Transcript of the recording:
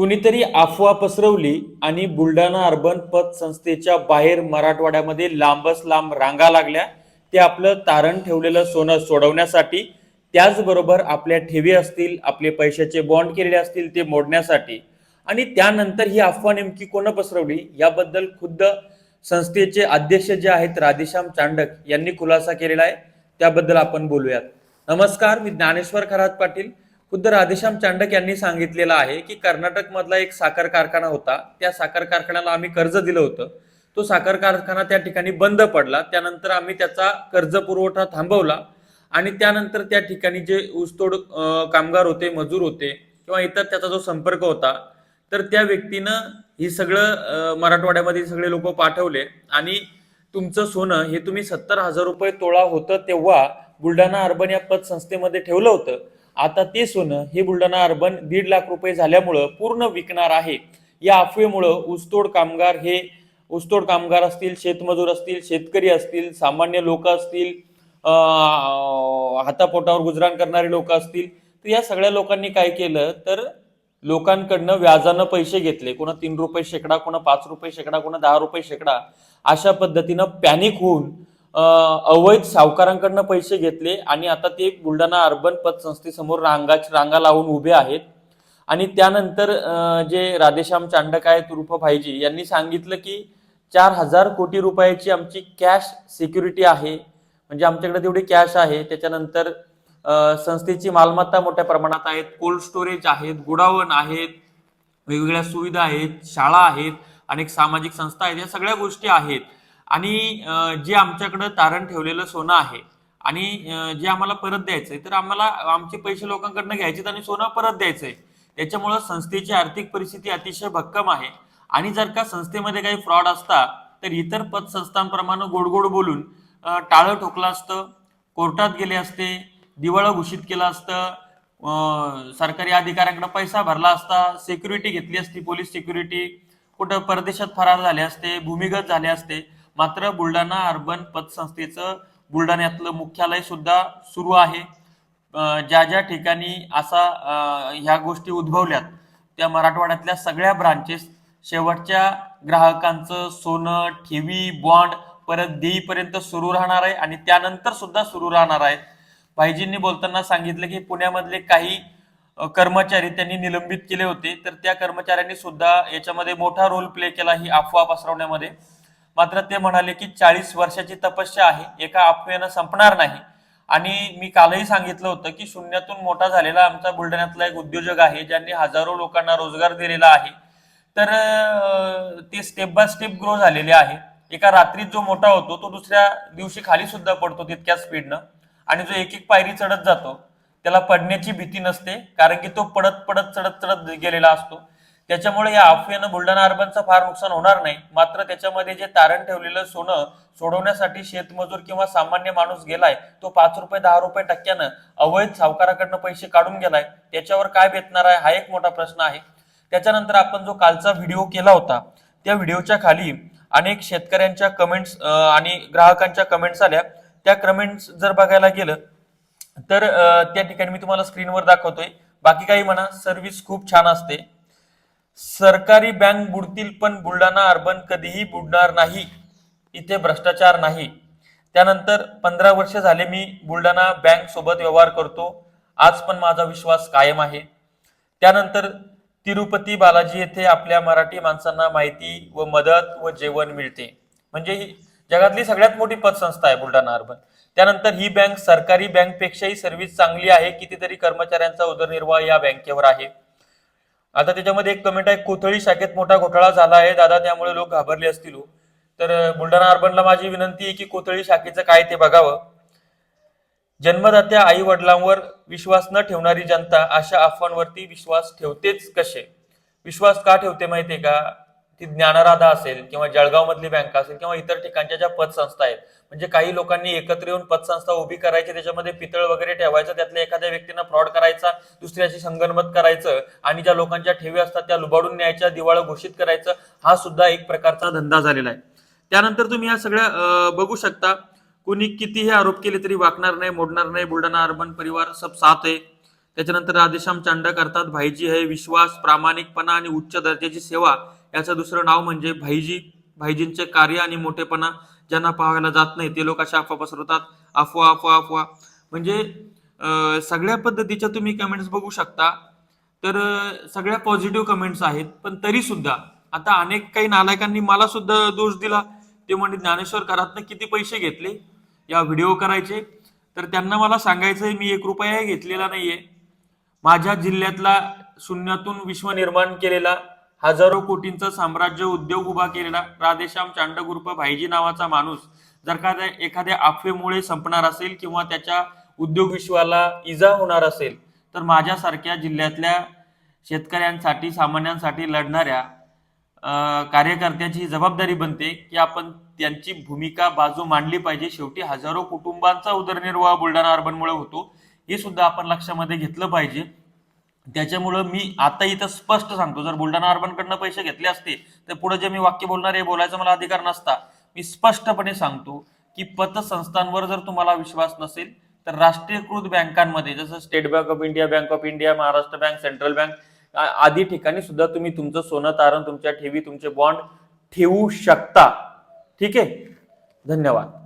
कुणीतरी अफवा पसरवली आणि बुलढाणा अर्बन पतसंस्थेच्या बाहेर मराठवाड्यामध्ये लांबच लांब रांगा लागल्या. ते आपलं तारण ठेवलेलं सोनं सोडवण्यासाठी त्याचबरोबर आपल्या ठेवी असतील आपले पैशाचे बॉन्ड केलेले असतील ते मोडण्यासाठी. आणि त्यानंतर ही अफवा नेमकी कोण पसरवली? याबद्दल खुद्द संस्थेचे अध्यक्ष जे आहेत राधेश्याम चांडक यांनी खुलासा केलेला आहे. त्याबद्दल आपण बोलूयात. नमस्कार मी ज्ञानेश्वर खरात पाटील. खुद्द राधेश्याम चांडक यांनी सांगितलेलं आहे की कर्नाटक मधला एक साखर कारखाना होता. त्या साखर कारखान्याला आम्ही कर्ज दिलं होतं. तो साखर कारखाना त्या ठिकाणी बंद पडला. त्यानंतर आम्ही त्याचा कर्ज पुरवठा थांबवला आणि त्यानंतर त्या ठिकाणी जे ऊसतोड कामगार होते मजूर होते किंवा इतर त्याचा जो संपर्क होता तर त्या व्यक्तीनं ही सगळं मराठवाड्यामध्ये सगळे लोक पाठवले आणि तुमचं सोनं हे तुम्ही सत्तर हजार रुपये तोळा होतं तेव्हा बुलढाणा अर्बन या पतसंस्थेमध्ये ठेवलं होतं. आता ते सोनं हे बुलढाणा अर्बन दीड लाख रुपये झाल्यामुळं पूर्ण विकणार आहे. या अफवेमुळं ऊसतोड कामगार हे ऊसतोड कामगार असतील शेतमजूर असतील शेतकरी असतील सामान्य लोक असतील हातापोटावर गुजराण करणारे लोक असतील तर या सगळ्या लोकांनी काय केलं? तर लोकांकडनं व्याजानं पैसे घेतले. कोणा तीन रुपये शेकडा कोणा पाच रुपये शेकडा कोणा दहा रुपये शेकडा अशा पद्धतीनं पॅनिक होऊन अवैध सावकारांकडनं पैसे घेतले आणि आता ते बुलढाणा अर्बन पतसंस्थेसमोर रांगा रांगा लावून उभे आहेत. आणि त्यानंतर जे राधेश्याम चांडक आहेत रूप भाईजी यांनी सांगितलं की चार हजार कोटी रुपयाची आमची कॅश सिक्युरिटी आहे. म्हणजे आमच्याकडे तेवढी कॅश आहे. त्याच्यानंतर संस्थेची मालमत्ता मोठ्या प्रमाणात आहेत. कोल्ड स्टोरेज आहेत गुडावन आहेत वेगवेगळ्या सुविधा आहेत शाळा आहेत अनेक सामाजिक संस्था आहेत. या सगळ्या गोष्टी आहेत. आणि जे आमच्याकडं तारण ठेवलेलं सोनं आहे आणि जे आम्हाला परत द्यायचंय तर आम्हाला आमचे पैसे लोकांकडनं घ्यायचे आणि सोनं परत द्यायचंय. त्याच्यामुळं संस्थेची आर्थिक परिस्थिती अतिशय भक्कम आहे. आणि जर का संस्थेमध्ये काही फ्रॉड असता तर इतर पतसंस्थांप्रमाणे गोड गोड बोलून टाळं ठोकलं असतं कोर्टात गेले असते दिवाळं घोषित केलं असतं सरकारी अधिकाऱ्यांकडे पैसा भरला असता सिक्युरिटी घेतली असती पोलीस सिक्युरिटी कुठं परदेशात फरार झाले असते भूमिगत झाले असते. मात्र बुलढाणा अर्बन पतसंस्थेचं बुलढाण्यातलं मुख्यालय सुद्धा सुरू आहे. ज्या ज्या ठिकाणी असा ह्या गोष्टी उद्भवल्यात त्या मराठवाड्यातल्या सगळ्या ब्रांचेस शेवटच्या ग्राहकांचं सोनं ठेवी बॉन्ड परत देईपर्यंत सुरू राहणार आहे आणि त्यानंतर सुद्धा सुरू राहणार आहे. भाईजींनी बोलताना सांगितलं की पुण्यामधले काही कर्मचारी त्यांनी निलंबित केले होते. तर त्या कर्मचाऱ्यांनी सुद्धा याच्यामध्ये मोठा रोल प्ले केला ही अफवा पसरवण्यामध्ये. मात्र ते म्हणाले की चाळीस वर्षाची तपस्या आहे एका अफवेनं संपणार नाही. आणि मी कालही सांगितलं होतं की शून्यातून मोठा झालेला आमचा बुलढाण्यातला एक उद्योजक आहे ज्यांनी हजारो लोकांना रोजगार दिलेला आहे. तर ते स्टेप बाय स्टेप ग्रो झालेले आहे. एका रात्रीत जो मोठा होतो तो दुसऱ्या दिवशी खाली सुद्धा पडतो तितक्या स्पीडनं आणि जो एक एक पायरी चढत जातो त्याला पडण्याची भीती नसते कारण की तो पडत पडत चढत चढत गेलेला असतो. त्याच्यामुळे या अफवेनं बुलढाणा अर्बनचं फार नुकसान होणार नाही. मात्र त्याच्यामध्ये जे तारण ठेवलेलं सोनं सोडवण्यासाठी शेतमजूर किंवा सामान्य माणूस गेलाय तो पाच रुपये दहा रुपये टक्क्यानं अवैध सावकाराकडनं पैसे काढून गेलाय. त्याच्यावर काय बेतणार आहे? हा एक मोठा प्रश्न आहे. त्याच्यानंतर आपण जो कालचा व्हिडिओ केला होता त्या व्हिडिओच्या खाली अनेक शेतकऱ्यांच्या कमेंट्स आणि ग्राहकांच्या कमेंट्स आल्या. त्या कमेंट्स जर बघायला गेलं तर त्या ठिकाणी मी तुम्हाला स्क्रीनवर दाखवतोय. बाकी काही म्हणा सर्व्हिस खूप छान असते. सरकारी बँक बुडतील पण बुलढाणा अर्बन कधीही बुडणार नाही. इथे भ्रष्टाचार नाही. त्यानंतर पंधरा वर्ष झाले मी बुलढाणा बँक सोबत व्यवहार करतो. आज पण माझा विश्वास कायम आहे. त्यानंतर तिरुपती बालाजी येथे आपल्या मराठी माणसांना माहिती व मदत व जेवण मिळते. म्हणजे ही जगातली सगळ्यात मोठी पतसंस्था आहे बुलढाणा अर्बन. त्यानंतर ही बँक सरकारी बँकपेक्षाही सर्व्हिस चांगली आहे कितीतरी कर्मचाऱ्यांचा उदरनिर्वाह या बँकेवर आहे. आता त्याच्यामध्ये एक कमेंट आहे कोथळी शाखेत मोठा घोटाळा झाला आहे. दादा त्यामुळे लोक घाबरले असतील हो. तर बुलढाणा अर्बनला माझी विनंती आहे की कोथळी शाखेचं काय ते बघावं. जन्मदात्या आई वडिलांवर विश्वास न ठेवणारी जनता अशा अफवांवरती विश्वास ठेवतेच कसे? विश्वास का ठेवते माहितीये का? ती ज्ञानराधा असेल किंवा जळगाव मधली बँक असेल किंवा इतर ठिकाणच्या ज्या पतसंस्था आहेत म्हणजे काही लोकांनी एकत्र येऊन पतसंस्था उभी करायची त्याच्यामध्ये पितळ वगैरे ठेवायचं त्यातल्या एखाद्या व्यक्तीनं फ्रॉड करायचा दुसऱ्याशी संगनमत करायचं आणि ज्या लोकांच्या ठेवी असतात त्या लुबाडून न्यायच्या दिवाळं घोषित करायचं हा सुद्धा एक प्रकारचा धंदा झालेला आहे. त्यानंतर तुम्ही या सगळ्या बघू शकता कुणी कितीही आरोप केले तरी वाकणार नाही मोडणार नाही बुलढाणा अर्बन परिवार सब साथ आहे. त्याच्यानंतर राधेश्याम चांडा करतात भाईजी हे विश्वास प्रामाणिकपणा आणि उच्च दर्जाची सेवा याचं दुसरं नाव म्हणजे भाईजी भाईजींचे कार्य आणि मोठेपणा ज्यांना पाहायला जात नाही ते लोक अशा अफवा पसरवतात. अफवा अफवा अफवा. म्हणजे सगळ्या पद्धतीच्या तुम्ही कमेंट्स बघू शकता. तर सगळ्या पॉझिटिव्ह कमेंट्स आहेत पण तरी सुद्धा आता अनेक काही नालायकांनी मला सुद्धा दोष दिला. ते म्हणजे ज्ञानेश्वर घरातनं किती पैसे घेतले? या व्हिडिओ करायचे. तर त्यांना मला सांगायचंय मी एक रुपयाही घेतलेला नाहीये. माझ्या जिल्ह्यातला शून्यातून विश्व निर्माण केलेला हजारो कोटींचं साम्राज्य उद्योग उभा केलेला राधेश्याम चांडगुरुप भाईजी नावाचा माणूस जर का त्या एखाद्या अफवेमुळे संपणार असेल किंवा त्याच्या उद्योग विश्वाला इजा होणार असेल तर माझ्यासारख्या जिल्ह्यातल्या शेतकऱ्यांसाठी सामान्यांसाठी लढणाऱ्या कार्यकर्त्याची जबाबदारी बनते की आपण त्यांची भूमिका बाजू मांडली पाहिजे. शेवटी हजारो कुटुंबांचा उदरनिर्वाह बुलढाणा अर्बनमुळे होतो. हे सुद्धा आपण लक्षामध्ये घेतलं पाहिजे. त्याच्यामुळं मी आता इथं स्पष्ट सांगतो. जर बुलढाणा अर्बनकडनं पैसे घेतले असते तर पुढे जे मी वाक्य बोलणार आहे बोलायचा मला अधिकार नसता. मी स्पष्टपणे सांगतो की पतसंस्थांवर जर तुम्हाला विश्वास नसेल तर राष्ट्रीयकृत बँकांमध्ये जसं state bank of India bank of India Maharashtra bank central bank आदी ठिकाणी सुद्धा तुम्ही तुमचं सोनं तारण तुमच्या ठेवी तुमचे बॉन्ड ठेवू शकता. ठीक आहे? धन्यवाद.